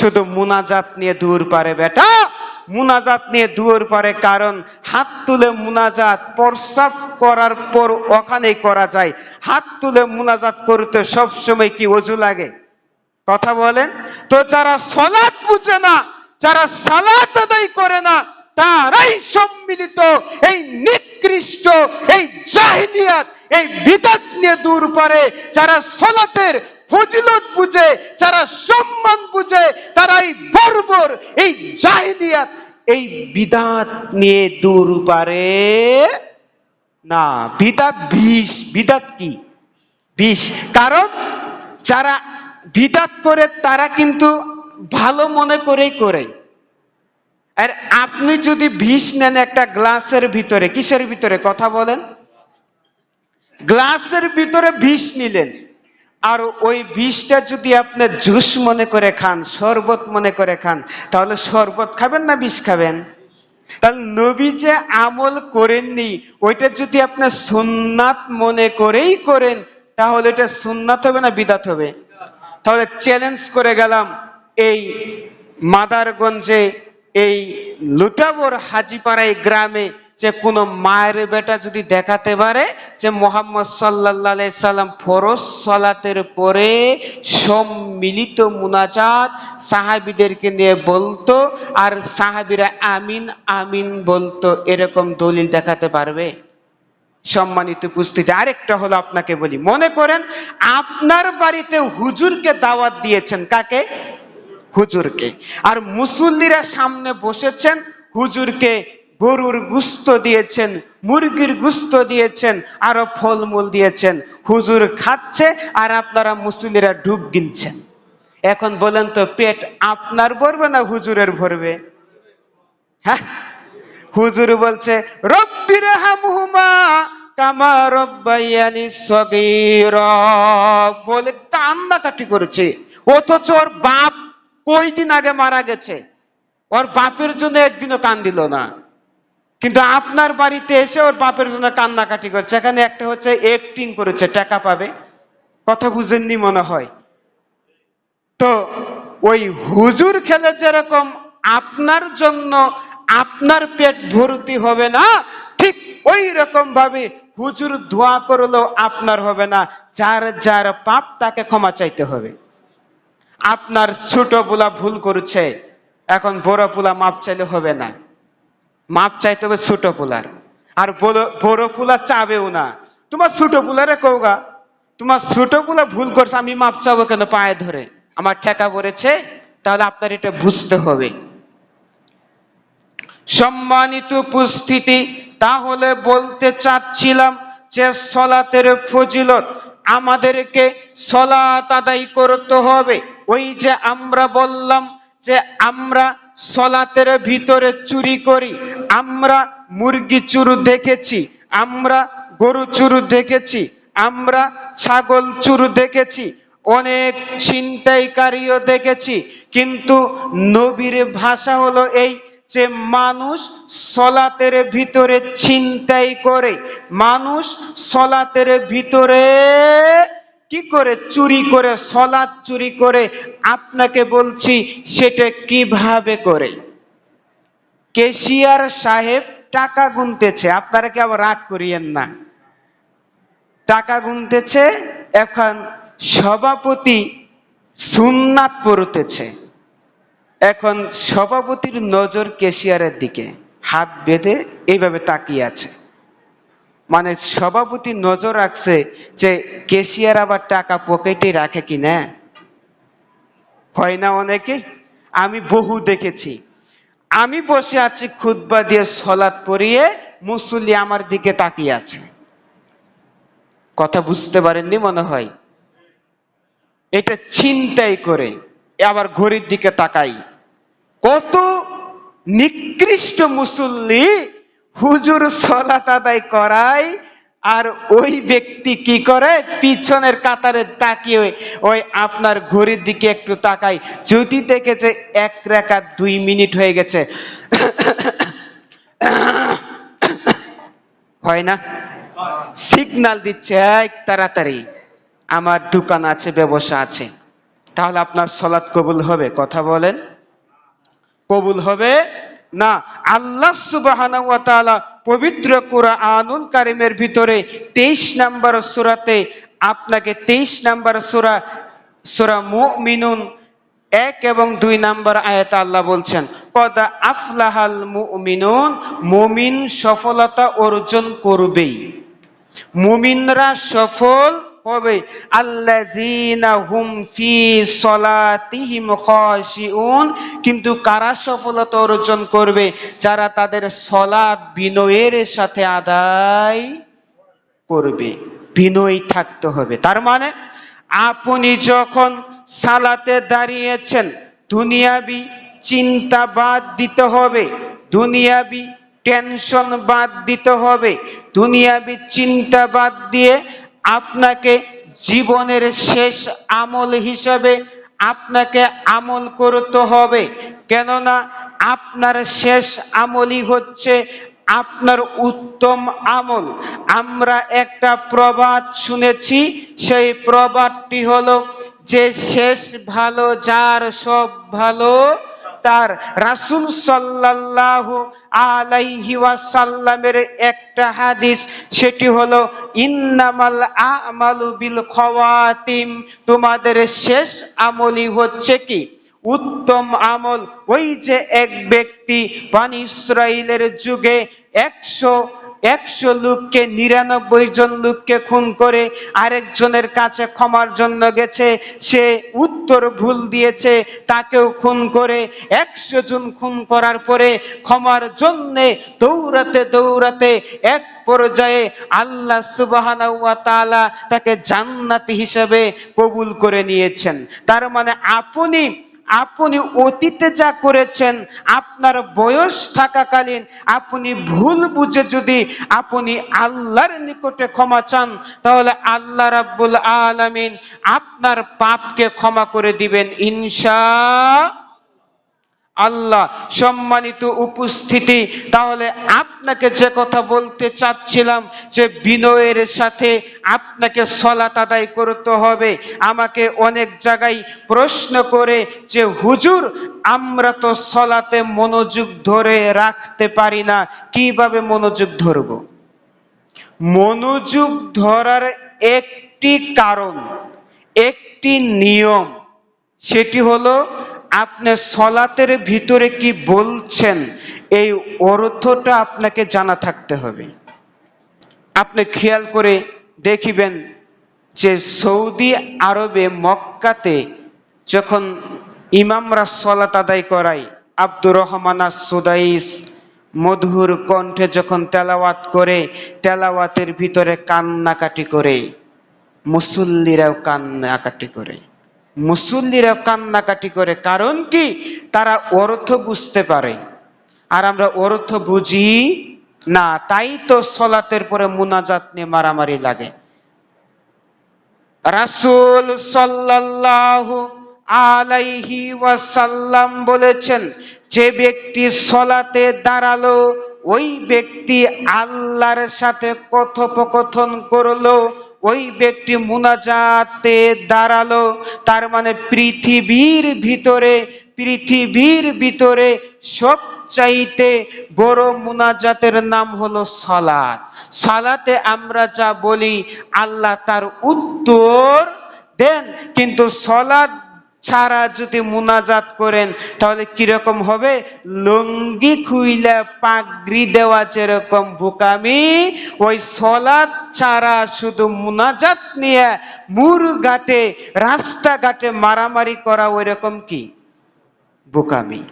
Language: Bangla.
শুধু মুনাজাত নিয়ে দূর পারে বেটা। মুনাজাত নিয়ে দূর পারে কারণ হাত তুলে মুনাজাত প্রস্রাব করার পর ওখানেই করা যায়। হাত তুলে মুনাজাত করতে সব সময় কি অজু লাগে? কথা বলেন? তো যারা সলাৎ বুঝে না, যারা সালাত আদায় করে না, তারাই সম্মিলিত এই নিকৃষ্ট, এই জাহিলিয়াত, এই বিদাত নিয়ে দূর করে যারা সলাতের ফজিলত বুঝে, যারা সম্মান বুঝে তারা এই বর্বর এই জাহিলিয়াত, এই বিদাত নিয়ে দূর পারে। না, বিদাত বিষ, বিদাত কি? বিষ। কারণ যারা বিদাত করে, তারা কিন্তু ভালো মনে করেই করে। আর আপনি যদি বিষ নেন একটা গ্লাসের ভিতরে, কিসের ভিতরে? কথা বলেন। গ্লাসের ভিতরে বিষ নিলেন। আর ওই বিষটা যদি আপনি জুস মনে করে খান, শরবত মনে করে খান, তাহলে শরবত খাবেন না বিষ খাবেন? তাহলে নবী যে আমল করেননি, ওইটা যদি আপনি সুন্নাত মনে করেই করেন, তাহলে এটা সুন্নাত হবে না বিদাত হবে? তাহলে চ্যালেঞ্জ করে গেলাম এই মাদারগঞ্জে, এই লুটাবর হাজিপাড়াই গ্রামে যে কোনো মায়ের বেটা যদি দেখাতে পারে যে মোহাম্মদ সাল্লাহ সাল্লাম ফরজ সলাতের পরে সম্মিলিত মুনাজাত সাহাবিদেরকে নিয়ে বলতো আর সাহাবিরা আমিন আমিন বলতো, এরকম দলিল দেখাতে পারবে? সম্মানিত উপস্থিতি, আরেকটা হলো আপনাকে বলি, মনে করেন আপনার বাড়িতে হুজুরকে দাওয়াত দিয়েছেন কাকে? হুজুরকে। আর মুসল্লিরা সামনে বসেছেন, হুজুরকে গরুর গুস্ত দিয়েছেন, মুরগির গুস্ত দিয়েছেন, আরও ফলমূল দিয়েছেন। হুজুর খাচ্ছে আর আপনারা মুসলিরা ডুব গিলছেন। এখন বলেন তো, পেট আপনার ভরবে না হুজুরের ভরবে? হ্যাঁ? হুজুর বলছে রব্বির হামহুমা কামা রব্বাইয়ানি সগীরা। বলে কান্নাকাটি করেছে। অথচ ওর বাপ কই দিন আগে মারা গেছে। ওর বাপের জন্য একদিনও কান দিল না। কিন্তু আপনার বাড়িতে এসে ওর বাপের জন্য কান্নাকাটি করছে। এখানে একটা হচ্ছে অ্যাক্টিং করেছে, টাকা পাবে। কথা বুঝেননি মনে হয়। তো ওই হুজুর খেলে যেরকম আপনার জন্য আপনার পেট ভর্তি হবে না, ঠিক ওই রকম ভাবে হুজুর দোয়া করলেও আপনার হবে না। যার যার পাপ তাকে ক্ষমা চাইতে হবে। আপনার ছোট বুলা ভুল করছে, এখন বড় পুলা মাপ চাইলে হবে না। মাপ চাইতে হবে ছোট পুলার। আর বড় পুলা চাবেও না। তোমার ছোট পুলারে কৌগা তোমার ছোট পুলা ভুল করছে, আমি মাপ চাবো কেন পায়ে ধরে? আমার ঠেকা পড়েছে, তাহলে আপনার এটা বুঝতে হবে। সম্মানিত উপস্থিতি, তাহলে বলতে চাচ্ছিলাম যে সলাতের ফজিলত আমাদেরকে সলাত আদায় করতে হবে। ওই যে আমরা বললাম যে আমরা সলাতের ভিতরে চুরি করি। আমরা মুরগি চুরু দেখেছি, আমরা গরু চুরু দেখেছি, আমরা ছাগল চুরু দেখেছি, অনেক ছিনতাইকারীও দেখেছি। কিন্তু নবীর ভাষা হলো এই যে মানুষ সলাতের ভিতরে ছিনতাই করে, মানুষ সলাতের ভিতরে কি করে চুরি করে, সলাৎ চুরি করে আপনাকে বলছি, সেটা কীভাবে করে? কেশিয়ার সাহেব টাকা গুনতেছে, আপনারা কি আবার রাগ করিয়েন না? টাকা গুনতেছে, এখন সভাপতি সুন্নাত পড়তেছে। এখন সভাপতির নজর কেশিয়ারের দিকে, হাত বেঁধে এইভাবে তাকিয়ে আছে। মানে সভাপতি নজর রাখছে যে কেশিয়ার আবার টাকা পকেটে রাখে কি না হয় না অনেকে? আমি বহু দেখেছি। আমি বসে আছি খুতবা দিয়ে সলাৎ পরিয়ে মুসল্লি আমার দিকে তাকিয়ে আছে। কথা বুঝতে পারেননি মনে হয়? এটা চিন্তাই করে আবার ঘড়ির দিকে তাকাই। কত নিকৃষ্ট মুসল্লি হুজুর সলাত আদায় করায়, আর ওই ব্যক্তি কি করে? পিছনের কাতারে তাকিয়ে ওই আপনার ঘড়ির দিকে একটু তাকাই যদি দেখেছে এক রেখা দুই মিনিট হয়ে গেছে, হয় না? সিগনাল দিচ্ছে এক তাড়াতাড়ি, আমার দোকান আছে, ব্যবসা আছে। তাহলে আপনার সলাৎ কবুল হবে? কথা বলেন। কবুল হবে? না, আল্লাহ তাআলা পবিত্র কোরআনুল কারিমের ভিতরে 23 নম্বর সূরাতে আপনাকে 23 নম্বর সূরা সূরা মুমিনুন এক এবং দুই নাম্বার আয়াত আল্লাহ বলছেন, কদা আফলাহাল মুমিনুন, মুমিন সফলতা অর্জন করবেই। মুমিনরা সফল হবে। হুম ফি সলাতিহিম খাশিউন। কিন্তু কারা সফলতা অর্জন করবে? যারা তাদের সলাত বিনয়ের সাথে আদায় করবে। বিনয়ী থাকতে হবে। তার মানে আপনি যখন সালাতে দাঁড়িয়েছেন, দুনিয়াবি চিন্তা বাদ দিতে হবে, দুনিয়াবি টেনশন বাদ দিতে হবে, দুনিয়াবি চিন্তা বাদ দিয়ে আপনাকে জীবনের শেষ আমল হিসাবে আপনাকে আমল করতে হবে। কেননা আপনার শেষ আমলই হচ্ছে আপনার উত্তম আমল। আমরা একটা প্রবাদ শুনেছি, সেই প্রবাদটি হলো যে শেষ ভালো, যার সব ভালো তার রাসুল সাল্লাল্লাহু আলাইহি ওয়াসাল্লামের একটা হাদিস, সেটি হলো, ইন্নামাল আমালু বিল খাওয়াতিম। তোমাদের শেষ আমলই হচ্ছে কি? উত্তম আমল। ওই যে এক ব্যক্তি বানি ইসরাইলের যুগে একশো একশো লোককে, নিরানব্বই জন লোককে খুন করে আরেকজনের কাছে ক্ষমার জন্য গেছে। সে উত্তর ভুল দিয়েছে, তাকেও খুন করে। একশো জন খুন করার পরে ক্ষমার জন্যে দৌড়াতে দৌড়াতে এক পর্যায়ে আল্লাহ সুবহানাহু ওয়া তাকে জান্নাতি হিসেবে কবুল করে নিয়েছেন। তার মানে আপনি আপনি অতীতে যা করেছেন, আপনার বয়স থাকাকালীন আপনি ভুল বুঝে যদি আপনি আল্লাহর নিকটে ক্ষমা চান, তাহলে আল্লাহ রাব্বুল আলামিন আপনার পাপকে ক্ষমা করে দিবেন, ইনশা আল্লাহ সম্মানিত উপস্থিতি, তাহলে আপনাকে যে কথা বলতে চাচ্ছিলাম যে বিনয়ের সাথে আপনাকে সলাত আদায় করতে হবে, আমাকে অনেক জায়গায় প্রশ্ন করে যে, হুজুর, আমরা তো সলাতে মনোযোগ ধরে রাখতে পারি না, কীভাবে মনোযোগ ধরব? মনোযোগ ধরার একটি কারণ, একটি নিয়ম, সেটি হলো আপনি সলাতের ভিতরে কি বলছেন? এই অর্থটা আপনাকে জানা থাকতে হবে। আপনি খেয়াল করে দেখিবেন যে সৌদি আরবে মক্কাতে যখন ইমামরা সলাত আদায় করায়, আব্দুর রহমান সুদাইস মধুর কণ্ঠে যখন তেলাওয়াত করে, তেলাওয়াতের ভিতরে কান্নাকাটি করে, মুসল্লিরাও কান্নাকাটি করে। মুসল্লিরা কান্নাকাটি করে, কারণ কি? তারা অর্থ বুঝতে পারে। আর আমরা অর্থ বুঝি? না, তাই তো সলাতের পরে মুনাজাত নিয়ে মারামারি লাগে। রাসূল সাল্লাল্লাহু আলাইহি ওয়াসাল্লাম বলেছেন, যে ব্যক্তি সলাতে দাঁড়াল, ওই ব্যক্তি আল্লাহর সাথে কথোপকথন করল ওই ব্যক্তি মুনাজাতে দাঁড়াল, তার মানে পৃথিবীর ভিতরে পৃথিবীর ভিতরে সব চাইতে বড় মুনাজাতের নাম হলো সালাত। সালাতে আমরা যা বলি, আল্লাহ তার উত্তর দেন, কিন্তু সলাদ ছাড়া যদি মুনাজাত করেন, তাহলে কীরকম হবে? লঙ্গি খুইলা পাগড়ি দেওয়া যেরকম বোকামি, ওই সলাদ ছাড়া শুধু মুনাজাত নিয়ে মুর ঘাটে, রাস্তাঘাটে মারামারি করা ওই রকম কি? বোকামি।